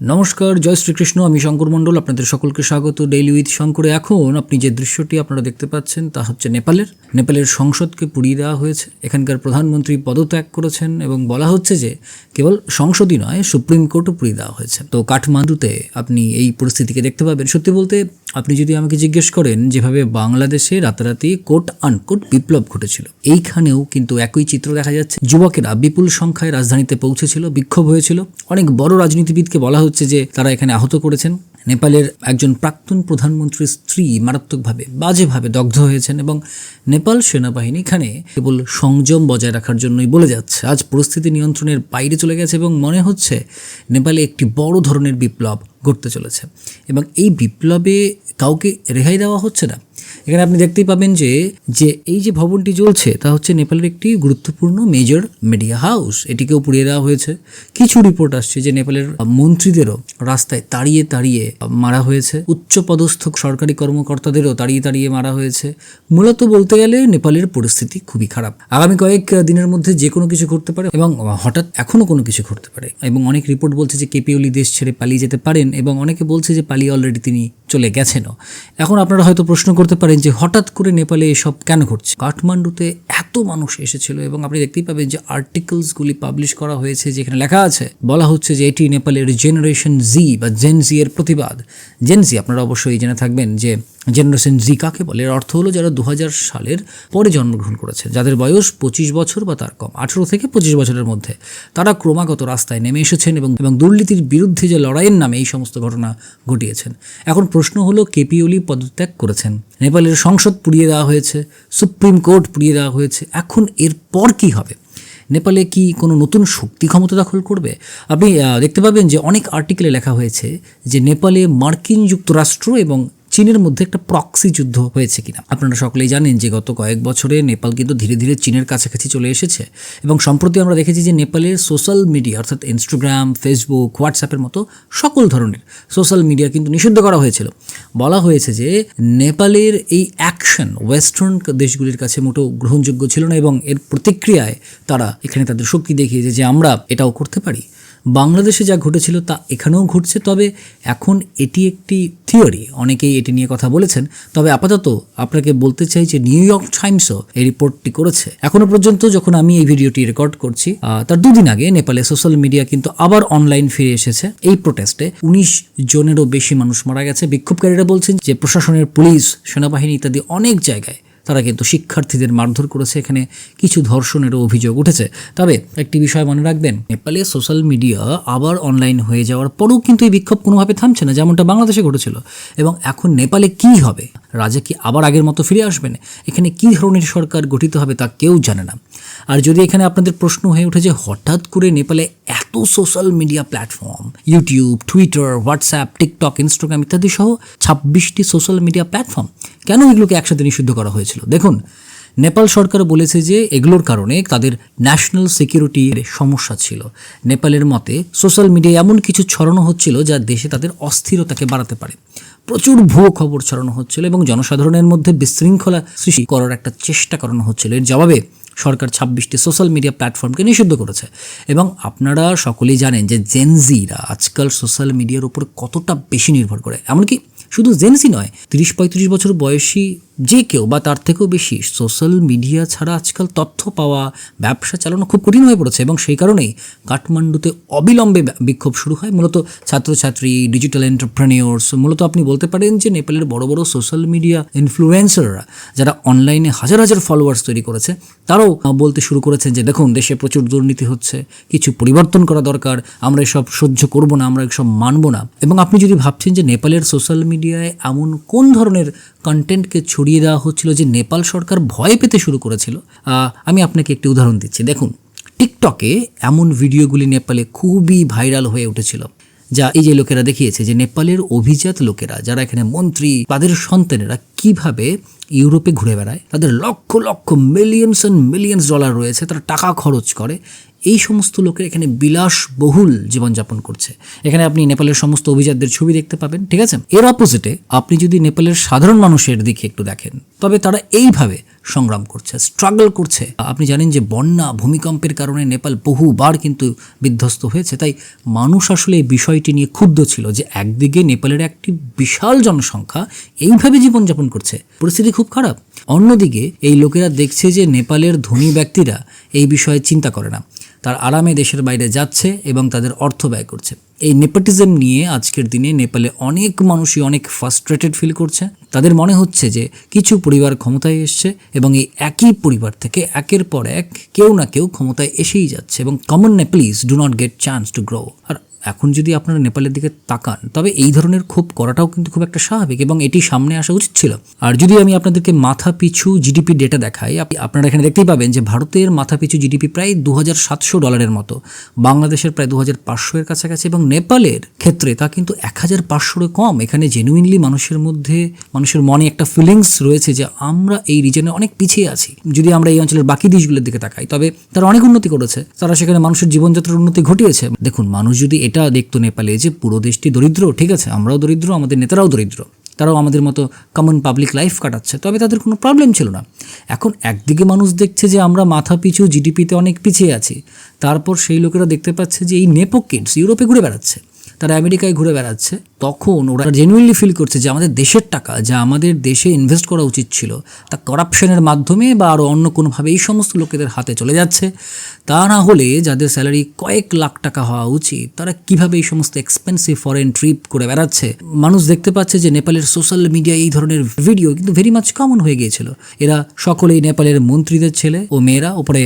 নমস্কার, জয় শ্রীকৃষ্ণ, আমি শঙ্কর মণ্ডল, আপনাদের সকলকে স্বাগত। ডেইলি উইথ শঙ্করে এখন আপনি যে দৃশ্যটি আপনারা দেখতে পাচ্ছেন তা হচ্ছে নেপালের। নেপালের সংসদকে পুড়িয়ে দেওয়া হয়েছে। এখানকার প্রধানমন্ত্রী পদত্যাগ করেছেন এবং বলা হচ্ছে যে কেবল সংসদই নয়, সুপ্রিম কোর্টও পুড়িয়ে দেওয়া হয়েছে। তো কাঠমান্ডুতে আপনি এই পরিস্থিতিকে দেখতে পাবেন। সত্যি বলতে আপনি যদি আমাকে জিজ্ঞেস করেন যেভাবে বাংলাদেশে রাতারাতি কোট আনকোট বিপ্লব ঘটেছিল, এইখানেও কিন্তু একই চিত্র দেখা যাচ্ছে। যুবকেরা বিপুল সংখ্যায় রাজধানীতে পৌঁছেছিল, বিক্ষোভ হয়েছিল। অনেক বড় রাজনীতিবিদকে বলা হচ্ছে যে তারা এখানে আহত করেছেন। নেপালের একজন প্রাক্তন প্রধানমন্ত্রীর স্ত্রী মারাত্মকভাবে, বাজেভাবে দগ্ধ হয়েছেন এবং নেপাল সেনাবাহিনী এখানে কেবল সংযম বজায় রাখার জন্যই বলে যাচ্ছে। আজ পরিস্থিতি নিয়ন্ত্রণের বাইরে চলে গেছে এবং মনে হচ্ছে নেপালে একটি বড় ধরনের বিপ্লব ঘটতে চলেছে। এবং এই বিপ্লবে কাউকে রেহাই দেওয়া হচ্ছে না। এখানে আপনি দেখতেই পাবেন যে যে এই যে ভবনটি জ্বলছে, তা হচ্ছে নেপালের একটি গুরুত্বপূর্ণ মেজর মিডিয়া হাউস এটিকেও পুড়িয়ে দেওয়া হয়েছে। কিছু রিপোর্ট আসছে যে নেপালের মন্ত্রীদেরও রাস্তায় তাড়িয়ে তাড়িয়ে মারা হয়েছে। উচ্চপদস্থ সরকারি কর্মকর্তাদেরও তাড়িয়ে তাড়িয়ে মারা হয়েছে। মূলত বলতে গেলে নেপালের পরিস্থিতি খুবই খারাপ। আগামী কয়েক দিনের মধ্যে যে কোনো কিছু ঘটতে পারে এবং হঠাৎ এখনও কোনো কিছু ঘটতে পারে। এবং অনেক রিপোর্ট বলছে যে কেপি ওলি দেশ ছেড়ে পালিয়ে যেতে পারেন এবং অনেকে বলছে যে পালিয়ে অলরেডি তিনি চলে গেছেনও। এখন আপনারা হয়তো প্রশ্ন করতে পারেন যে হঠাৎ করে নেপালে এসব কেন ঘটছে? কাঠমান্ডুতে এত মানুষ এসেছিল এবং আপনি দেখতেই পাবেন যে আর্টিকেলসগুলি পাবলিশ করা হয়েছে যেখানে লেখা আছে, বলা হচ্ছে যে এটি নেপালের জেনারেশন জি বা জেন জি এর প্রতিবাদ। জেন জি আপনারা অবশ্যই জেনে থাকবেন যে জেনারেশন জি কাকে বলে। এর অর্থ হলো যারা দু হাজার সালের পরে জন্মগ্রহণ করেছে, যাদের বয়স পঁচিশ বছর বা তার কম। আঠেরো থেকে পঁচিশ বছরের মধ্যে তারা ক্রমাগত রাস্তায় নেমে এসেছেন এবং এবং দুর্নীতির বিরুদ্ধে যে লড়াইয়ের নামে এই সমস্ত ঘটনা ঘটিয়েছেন। এখন প্রশ্ন হলো কেপি ওলি পদত্যাগ করেছেন? নেপালের সংসদ পুড়িয়ে দেওয়া হয়েছে, সুপ্রিম কোর্ট পুড়িয়ে দেওয়া হয়েছে, এখন এরপর কি হবে? নেপালে কি কোনো নতুন শক্তি ক্ষমতা দখল করবে? আপনি দেখতে পাবেন যে অনেক আর্টিকেলে লেখা হয়েছে যে নেপালে মার্কিন যুক্তরাষ্ট্র এবং চীনের মধ্যে একটা প্রক্সি যুদ্ধ হয়েছে কিনা? আপনারা সকলেই জানেন যে গত কয়েক বছরে নেপাল কিন্তু ধীরে ধীরে চীনের কাছাকাছি চলে এসেছে এবং সম্প্রতি আমরা দেখেছি যে নেপালের সোশ্যাল মিডিয়া অর্থাৎ ইনস্টাগ্রাম ফেসবুক হোয়াটসঅ্যাপের মতো সকল ধরনের সোশ্যাল মিডিয়া কিন্তু নিষিদ্ধ করা হয়েছিল। বলা হয়েছে যে নেপালের এই অ্যাকশন ওয়েস্টার্ন দেশগুলির কাছে মোটেও গ্রহণযোগ্য ছিল না এবং এর প্রতিক্রিয়ায় তারা এখানে তাদের শক্তি দেখিয়েছে যে আমরা এটাও করতে পারি। বাংলাদেশে যা ঘটেছিল তা এখানেও ঘটছে। তবে এখন এটি একটি থিওরি, অনেকেই এটি নিয়ে কথা বলেছেন। তবে আপাতত আপনাকে বলতে চাই যে নিউ ইয়র্ক টাইমসও এই রিপোর্টটি করেছে। এখনও পর্যন্ত যখন আমি এই ভিডিওটি রেকর্ড করছি তার দুদিন আগে নেপালে সোশ্যাল মিডিয়া কিন্তু আবার অনলাইন ফিরে এসেছে। এই প্রোটেস্টে উনিশ জনেরও বেশি মানুষ মারা গেছে। বিক্ষোভকারীরা বলছেন যে প্রশাসনের পুলিশ, সেনাবাহিনী ইত্যাদি অনেক জায়গায় তারা কিন্তু শিক্ষার্থীদের মারধর করেছে। এখানে কিছু ধর্ষণেরও অভিযোগ উঠেছে। তবে একটি বিষয় মনে রাখবেন, নেপালে সোশ্যাল মিডিয়া আবার অনলাইন হয়ে যাওয়ার পরেও কিন্তু এই বিক্ষোভ কোনোভাবে থামছে না, যেমনটা বাংলাদেশে ঘটেছিল। এবং এখন নেপালে কি হবে? রাজা কি আবার আগের মতো ফিরে আসবেন? এখানে কি ধরনের সরকার গঠিত হবে তা কেউ জানে না। আর যদি এখানে আপনাদের প্রশ্ন হয়ে ওঠে যে হঠাৎ করে নেপালে এত social media platform YouTube Twitter WhatsApp TikTok Instagram ইত্যাদি সহ ছাব্বিশটি সোশ্যাল মিডিয়া প্ল্যাটফর্ম কেন এগুলোকে একসাথে নিষিদ্ধ করা হয়েছিল? দেখুন, নেপাল সরকার বলেছে যে এগুলোর কারণে তাদের ন্যাশনাল সিকিউরিটির সমস্যা ছিল। নেপালের মতে সোশ্যাল মিডিয়ায় এমন কিছু ছড়ানো হচ্ছিল যা দেশে তাদের অস্থিরতাকে বাড়াতে পারে। প্রচুর ভুয়ো খবর ছড়ানো হচ্ছিল এবং জনসাধারণের মধ্যে বিশৃঙ্খলা সৃষ্টি করার একটা চেষ্টা করানো হচ্ছিল। এর জবাবে সরকার ছাব্বিশটি সোশ্যাল মিডিয়া প্ল্যাটফর্মকে নিষিদ্ধ করেছে। এবং আপনারা সকলেই জানেন যে জেনজিরা আজকাল সোশ্যাল মিডিয়ার উপর কতটা বেশি নির্ভর করে। এমনকি শুধু জেনসি নয়, তিরিশ পঁয়ত্রিশ বছর বয়সী যে কেউ বা তার থেকেও বেশি সোশ্যাল মিডিয়া ছাড়া আজকাল তথ্য পাওয়া, ব্যবসা চালানো খুব কঠিন হয়ে পড়েছে এবং সেই কারণেই কাঠমান্ডুতে অবিলম্বে বিক্ষোভ শুরু হয়। মূলত ছাত্রছাত্রী ডিজিটাল এন্টারপ্রেনিয়র্স মূলত আপনি বলতে পারেন যে নেপালের বড় বড় সোশ্যাল মিডিয়া ইনফ্লুয়েন্সাররা যারা অনলাইনে হাজার হাজার ফলোয়ার্স তৈরি করেছে, তারাও বলতে শুরু করেছেন যে, দেখুন, দেশে প্রচুর দুর্নীতি হচ্ছে, কিছু পরিবর্তন করা দরকার, আমরা এসব সহ্য করব না, আমরা এসব মানব না। এবং আপনি যদি ভাবছেন যে নেপালের সোশ্যাল মিডিয়ায় এমন কোন ধরনের কন্টেন্টকে ছড়িয়ে দেওয়া হচ্ছিল যে নেপাল সরকার ভয় পেতে শুরু করেছিল। আমি আপনাকে একটি উদাহরণ দিচ্ছি। দেখুন, টিকটকে এমন ভিডিওগুলি নেপালে খুবই ভাইরাল হয়ে উঠেছিল, যা এই যে লোকেরা দেখিয়েছে যে নেপালের অভিজাত লোকেরা, যারা এখানে মন্ত্রী, তাদের সন্তানেরা কীভাবে ইউরোপে ঘুরে বেড়ায়, তাদের lakh lakh millions and millions dollar রয়েছে, তারা টাকা খরচ করে এই সমস্ত লোকের এখানে বিলাসবহুল জীবনযাপন করছে। এখানে আপনি নেপালের সমস্ত অভিজাতদের ছবি দেখতে পাবেন, ঠিক আছে? এর অপোজিটে আপনি যদি নেপালের সাধারণ মানুষের দিকে একটু দেখেন, তবে তারা এইভাবে সংগ্রাম করছে স্ট্রাগল করছে। আপনি জানেন যে বন্যা, ভূমিকম্পের কারণে নেপাল বহুবার কিন্তু বিধ্বস্ত হয়েছে, তাই মানুষ আসলে এই বিষয়টি নিয়ে ক্ষুব্ধ ছিল যে একদিকে নেপালের একটি বিশাল জনসংখ্যা এইভাবে জীবনযাপন করছে, পরিস্থিতি খুব খারাপ। অন্যদিকে এই লোকেরা দেখছে যে নেপালের ধনী ব্যক্তিরা এই বিষয়ে চিন্তা করে না। তার আরামে দেশের বাইরে যাচ্ছে এবং তাদের অর্থ ব্যয় করছে। এই নেপোটিজম নিয়ে আজকের দিনে নেপালে অনেক মানুষই অনেক ফ্রাস্ট্রেটেড ফিল করছে। তাদের মনে হচ্ছে যে কিছু পরিবার ক্ষমতায় এসছে এবং এই একই পরিবার থেকে একের পর এক কেউ না কেউ ক্ষমতায় এসেই যাচ্ছে এবং common Nepalese do not get chance to grow আর এখন যদি আপনারা নেপালের দিকে তাকান, তবে এই ধরনের ক্ষোভ করাটাও কিন্তু খুব একটা স্বাভাবিক এবং এটি সামনে আসা উচিত ছিল। আর যদি আমি আপনাদেরকে মাথা পিছু জিডিপি ডেটা দেখাই, আপ- আপনারা এখানে দেখতেই পাবেন যে ভারতের মাথা পিছু জিডিপি প্রায় দু সাতশো ডলারের মতো, বাংলাদেশের প্রায় দু হাজার পাঁচশো এর কাছাকাছি এবং নেপালের ক্ষেত্রে তা কিন্তু এক হাজার পাঁচশোর কম। এখানে জেনুইনলি মানুষের মধ্যে, মানুষের মনে একটা ফিলিংস রয়েছে যে আমরা এই রিজনে অনেক পিছিয়ে আছি। যদি আমরা এই অঞ্চলের বাকি দেশগুলোর দিকে তাকাই, তবে তারা অনেক উন্নতি করেছে। তারা সেখানে মানুষের জীবনযাত্রার উন্নতি ঘটিয়েছে। দেখুন, মানুষ যদি এটা দেখতো নেপালে যে পুরো দেশটি দরিদ্র, ঠিক আছে? আমরাও দরিদ্র, আমাদের নেতারাও দরিদ্র। তারাও আমাদের মতো কমন পাবলিক লাইফ কাটাচ্ছে। তবে তাদের কোনো প্রবলেম ছিল না। এখন একদিকে মানুষ দেখছে যে আমরা মাথা পিছু জিডিপিতে অনেক পিছিয়ে আছি। তারপর সেই লোকেরা দেখতে পাচ্ছে যে এই নেপো কিডস ইউরোপে ঘুরে বেড়াচ্ছে। তারা আমেরিকায় ঘুরে বেড়াচ্ছে। তখন ওরা জেনুইনলি ফিল করছে যে আমাদের দেশের টাকা, যা আমাদের দেশে ইনভেস্ট করা উচিত ছিল, তা করাপশনের মাধ্যমে বা আরও অন্য কোনোভাবে এই সমস্ত লোকেদের হাতে চলে যাচ্ছে। তা না হলে যাদের স্যালারি কয়েক লাখ টাকা হওয়া উচিত, তারা কীভাবে এই সমস্ত এক্সপেন্সিভ ফরেন ট্রিপ করে বেড়াচ্ছে? মানুষ দেখতে পাচ্ছে যে নেপালের সোশ্যাল মিডিয়ায় এই ধরনের ভিডিও কিন্তু ভেরি মাচ কমন হয়ে গিয়েছিল। এরা সকলেই নেপালের মন্ত্রীদের ছেলে ও মেয়েরা, ওপরে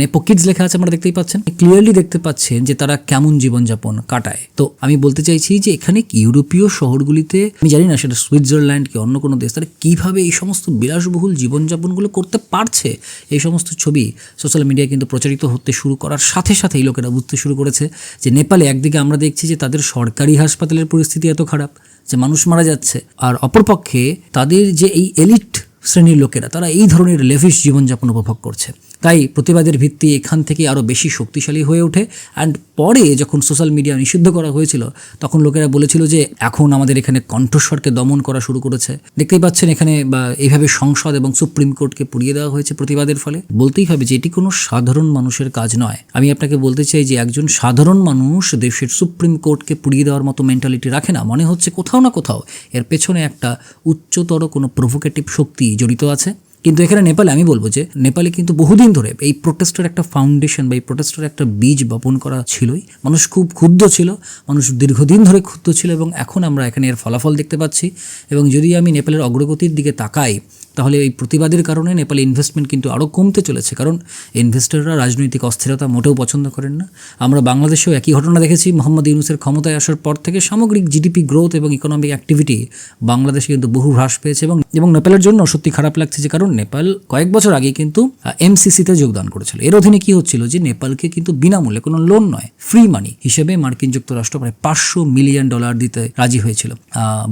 নেপো কিডস লেখা আছে আমরা দেখতেই পাচ্ছেন। ক্লিয়ারলি দেখতে পাচ্ছেন যে তারা কেমন জীবনযাপন কাটায়। তো আমি বলতে চাইছি যে এখানে কি ইউরোপীয় শহরগুলিতে, আমি জানি না সেটা সুইজারল্যান্ড কি অন্য কোনো দেশ, তারা কীভাবে এই সমস্ত বিলাসবহুল জীবনযাপনগুলো করতে পারছে, এই সমস্ত ছবি সোশ্যাল মিডিয়ায় কিন্তু প্রচারিত হতে শুরু করার সাথে সাথে এই লোকেরা বুঝতে শুরু করেছে যে নেপালে একদিকে আমরা দেখছি যে তাদের সরকারি হাসপাতালের পরিস্থিতি এত খারাপ, যে মানুষ মারা যাচ্ছে, আর অপরপক্ষে তাদের যে এই এলিট শ্রেণির লোকেরা, তারা এই ধরনের লেভিশ জীবনযাপন উপভোগ করছে। তাই প্রতিবাদের ভিত্তি এখান থেকে আরও বেশি শক্তিশালী হয়ে ওঠে। অ্যান্ড পরে যখন সোশ্যাল মিডিয়া নিষিদ্ধ করা হয়েছিল, তখন লোকেরা বলেছিল যে এখন আমাদের এখানে কণ্ঠস্বরকে দমন করা শুরু করেছে। দেখতেই পাচ্ছেন এখানে, বা এইভাবে সংসদ এবং সুপ্রিম কোর্টকে পুড়িয়ে দেওয়া হয়েছে প্রতিবাদের ফলে। বলতেই হবে যে এটি কোনো সাধারণ মানুষের কাজ নয়। আমি আপনাকে বলতে চাই যে একজন সাধারণ মানুষ দেশের সুপ্রিম কোর্টকে পুড়িয়ে দেওয়ার মতো মেন্টালিটি রাখে না। মনে হচ্ছে কোথাও না কোথাও এর পেছনে একটা উচ্চতর কোনো প্রভোকেটিভ শক্তি জড়িত আছে। কিন্তু এখানে নেপালে আমি বলব যে নেপালে কিন্তু বহুদিন ধরে এই প্রোটেস্টের একটা ফাউন্ডেশন বা এই প্রোটেস্টের একটা বীজ বপন করা ছিলই। মানুষ খুব ক্ষুব্ধ ছিল, মানুষ দীর্ঘদিন ধরে ক্ষুব্ধ ছিল এবং এখন আমরা এখানে এর ফলাফল দেখতে পাচ্ছি। এবং যদি আমি নেপালের অগ্রগতির দিকে তাকাই, তাহলে এই প্রতিবাদের কারণে নেপালে ইনভেস্টমেন্ট কিন্তু আরও কমতে চলেছে। কারণ ইনভেস্টররা রাজনৈতিক অস্থিরতা মোটেও পছন্দ করেন না। আমরা বাংলাদেশেও একই ঘটনা দেখেছি। মোহাম্মদ ইউনুসের ক্ষমতায় আসার পর থেকে সামগ্রিক জিডিপি গ্রোথ এবং ইকোনমিক অ্যাক্টিভিটি বাংলাদেশে কিন্তু বহু হ্রাস পেয়েছে এবং এবং নেপালের জন্য সত্যি খারাপ লাগছে যে কারণ নেপাল কয়েক বছর আগে কিন্তু এমসিসিতে যোগদান করেছিল। এর অধীনে কি হচ্ছিল যে নেপালকে কিন্তু বিনামূল্যে কোনো লোন নয় ফ্রি মানি হিসেবে মার্কিন যুক্তরাষ্ট্র প্রায় পাঁচশো মিলিয়ন ডলার দিতে রাজি হয়েছিল।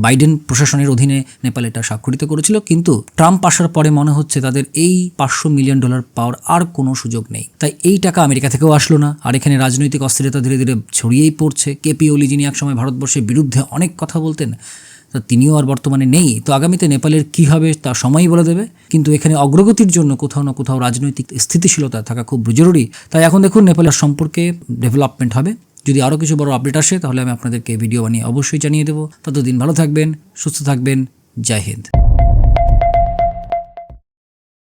বাইডেন প্রশাসনের অধীনে নেপাল এটা স্বাক্ষরিত করেছিল, কিন্তু ট্রাম্প আসার পরে মনে হচ্ছে তাদের এই পাঁচশো মিলিয়ন ডলার পাওয়ার আর কোনো সুযোগ নেই। তাই এই টাকা আমেরিকা থেকেও আসলো না, আর এখানে রাজনৈতিক অস্থিরতা ধীরে ধীরে ছড়িয়েই পড়ছে। কেপি ওলি যিনি একসময় ভারতবর্ষের বিরুদ্ধে অনেক কথা বলতেন তা তিনিও আর বর্তমানে নেই। তো আগামীতে নেপালের কি হবে তা সময়ই বলে দেবে। কিন্তু এখানে অগ্রগতির জন্য কোথাও না কোথাও রাজনৈতিক স্থিতিশীলতা থাকা খুব জরুরি। তাই এখন দেখুন নেপালের সম্পর্কে ডেভেলপমেন্ট হবে। যদি আরও কিছু বড় আপডেট আসে তাহলে আমি আপনাদেরকে ভিডিও বানিয়ে অবশ্যই জানিয়ে দেবো। ততদিন ভালো থাকবেন, সুস্থ থাকবেন। জয় হিন্দ।